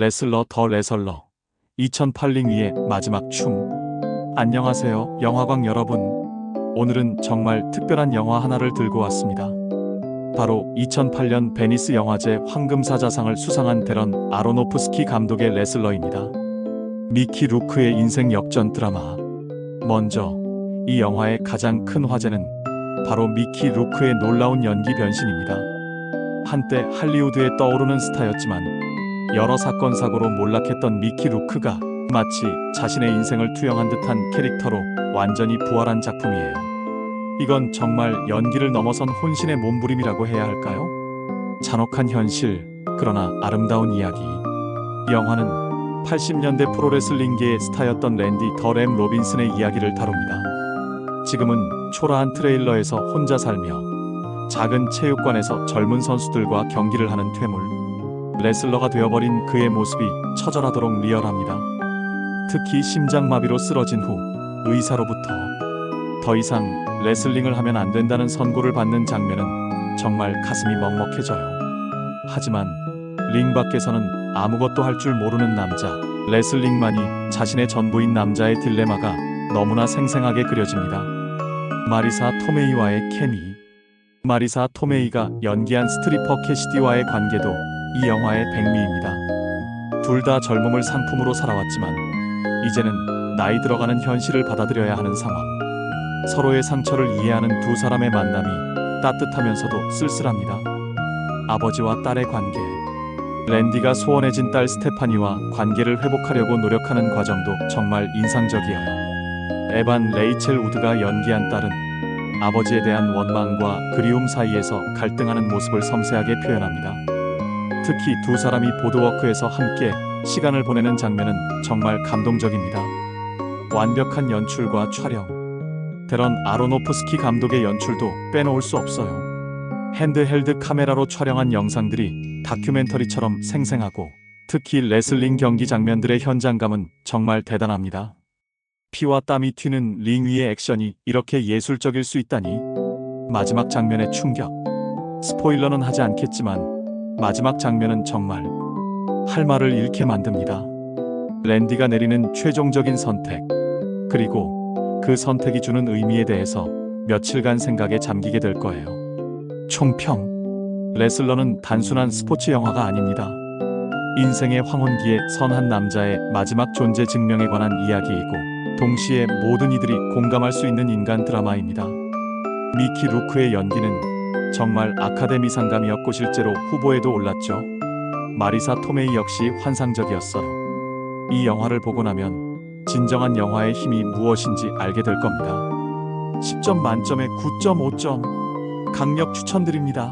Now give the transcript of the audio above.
레슬러 더 레설러. 2008링 위의 마지막 춤. 안녕하세요 영화광 여러분. 오늘은 정말 특별한 영화 하나를 들고 왔습니다. 바로 2008년 베니스 영화제 황금사자상을 수상한 데런 아로노프스키 감독의 레슬러입니다. 미키 루크의 인생 역전 드라마. 먼저 이 영화의 가장 큰 화제는 바로 미키 루크의 놀라운 연기 변신입니다. 한때 할리우드에 떠오르는 스타였지만 여러 사건 사고로 몰락했던 미키 루크가 마치 자신의 인생을 투영한 듯한 캐릭터로 완전히 부활한 작품이에요. 이건 정말 연기를 넘어선 혼신의 몸부림이라고 해야 할까요? 잔혹한 현실, 그러나 아름다운 이야기. 이 영화는 80년대 프로레슬링계의 스타였던 랜디 더 램 로빈슨의 이야기를 다룹니다. 지금은 초라한 트레일러에서 혼자 살며 작은 체육관에서 젊은 선수들과 경기를 하는 퇴물. 레슬러가 되어버린 그의 모습이 처절하도록 리얼합니다. 특히 심장마비로 쓰러진 후 의사로부터 더 이상 레슬링을 하면 안 된다는 선고를 받는 장면은 정말 가슴이 먹먹해져요. 하지만 링 밖에서는 아무것도 할 줄 모르는 남자, 레슬링만이 자신의 전부인 남자의 딜레마가 너무나 생생하게 그려집니다. 마리사 토메이와의 케미. 마리사 토메이가 연기한 스트리퍼 캐시디와의 관계도 이 영화의 백미입니다. 둘 다 젊음을 상품으로 살아왔지만 이제는 나이 들어가는 현실을 받아들여야 하는 상황. 서로의 상처를 이해하는 두 사람의 만남이 따뜻하면서도 쓸쓸합니다. 아버지와 딸의 관계. 랜디가 소원해진 딸 스테파니와 관계를 회복하려고 노력하는 과정도 정말 인상적이어요. 에반 레이첼 우드가 연기한 딸은 아버지에 대한 원망과 그리움 사이에서 갈등하는 모습을 섬세하게 표현합니다. 특히 두 사람이 보드워크에서 함께 시간을 보내는 장면은 정말 감동적입니다. 완벽한 연출과 촬영. 데런 아로노프스키 감독의 연출도 빼놓을 수 없어요. 핸드헬드 카메라로 촬영한 영상들이 다큐멘터리처럼 생생하고 특히 레슬링 경기 장면들의 현장감은 정말 대단합니다. 피와 땀이 튀는 링 위의 액션이 이렇게 예술적일 수 있다니. 마지막 장면의 충격. 스포일러는 하지 않겠지만 마지막 장면은 정말 할 말을 잃게 만듭니다. 랜디가 내리는 최종적인 선택. 그리고 그 선택이 주는 의미에 대해서 며칠간 생각에 잠기게 될 거예요. 총평. 레슬러는 단순한 스포츠 영화가 아닙니다. 인생의 황혼기에 선한 남자의 마지막 존재 증명에 관한 이야기이고 동시에 모든 이들이 공감할 수 있는 인간 드라마입니다. 미키 루크의 연기는 정말 아카데미 상감이었고 실제로 후보에도 올랐죠. 마리사 토메이 역시 환상적이었어요. 이 영화를 보고 나면 진정한 영화의 힘이 무엇인지 알게 될 겁니다. 10점 만점에 9.5점. 강력 추천드립니다.